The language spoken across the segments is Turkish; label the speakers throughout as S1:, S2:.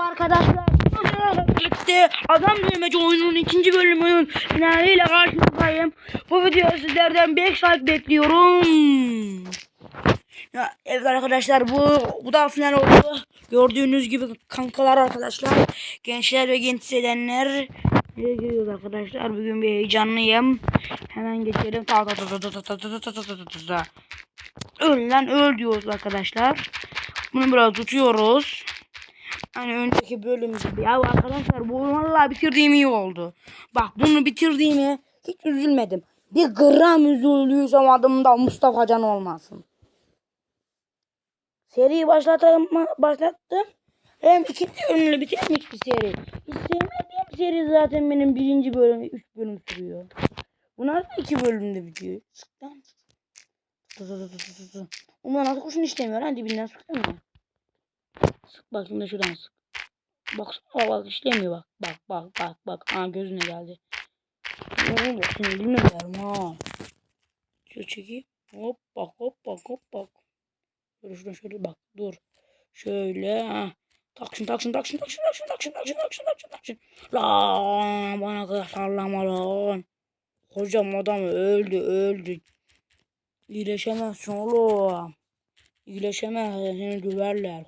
S1: arkadaşlar. Bugün birlikte Adam Dövmeci oyunun ikinci bölümünün finaliyle karşınızdayım. Bu videoya sizlerden 5 like bekliyorum. Ya, evet arkadaşlar bu bu da final oldu. Gördüğünüz gibi kankalar arkadaşlar. Gençler ve genç hissedenler. Nereye giriyoruz arkadaşlar? Bugün bir heyecanlıyım. Hemen geçelim. Ta ta ta ta ta ta ta ta ta ta ta ta. Öl lan öl diyoruz arkadaşlar. Bunu biraz tutuyoruz. Hani önceki bölüm gibi. Ya arkadaşlar bu vallahi bitirdiğim iyi oldu. Bak bunu bitirdiğime hiç üzülmedim. Bir gram üzüldüysem adımda Mustafa Can olmasın. Seriyi başlattım, başlattım. Hem ikinci bölümle bitirmiş bir seri. Hiç seri zaten benim birinci bölüm, üç bölüm sürüyor. Bunlar da iki bölümde bitiyor. Sık lan. Tı tı tı tı tı tı. Ulan nasıl kurşun işlemiyor lan dibinden sıkıyor mu? Sık bak şimdi şuradan sık. Bak bak, bak işlemiyor bak. Bak bak bak bak. Aa gözüne geldi. Ne oluyor şimdi bilmiyorum ha. Şöyle çekeyim. Hop bak hop bak hop bak. Şöyle şuradan şöyle bak dur. Şöyle ha. Taksın taksın taksın taksın taksın taksın taksın taksın taksın taksın. Lan bana kadar sallama lan. Hocam adam öldü öldü. İyileşemezsin oğlum. İyileşemezsin seni döverler.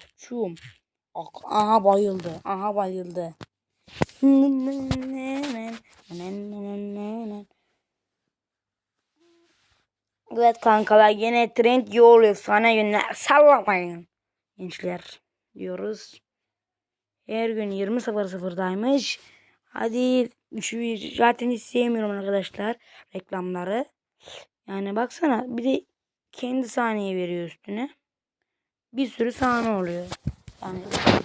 S1: Ak- Aha bayıldı. Aha bayıldı. Evet kankalar yine trend yol efsane günler sallamayın. Gençler diyoruz. Her gün 20.00'daymış. Hadi şu zaten hiç sevmiyorum arkadaşlar reklamları. Yani baksana bir de kendi saniye veriyor üstüne. Bir sürü sahne oluyor. Yani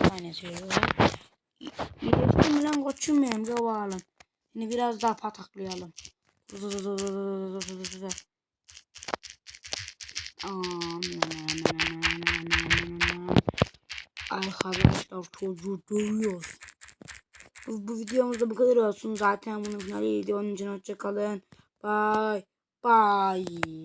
S1: tanesi veriyor. İ- İyileştin mi lan koçum benim zavalım. Seni biraz daha pataklayalım. Arkadaşlar çocuğu dövüyoruz. Bu, bu videomuzda bu kadar olsun. Zaten bunun finaliydi. Onun için hoşçakalın. Bye. Bye.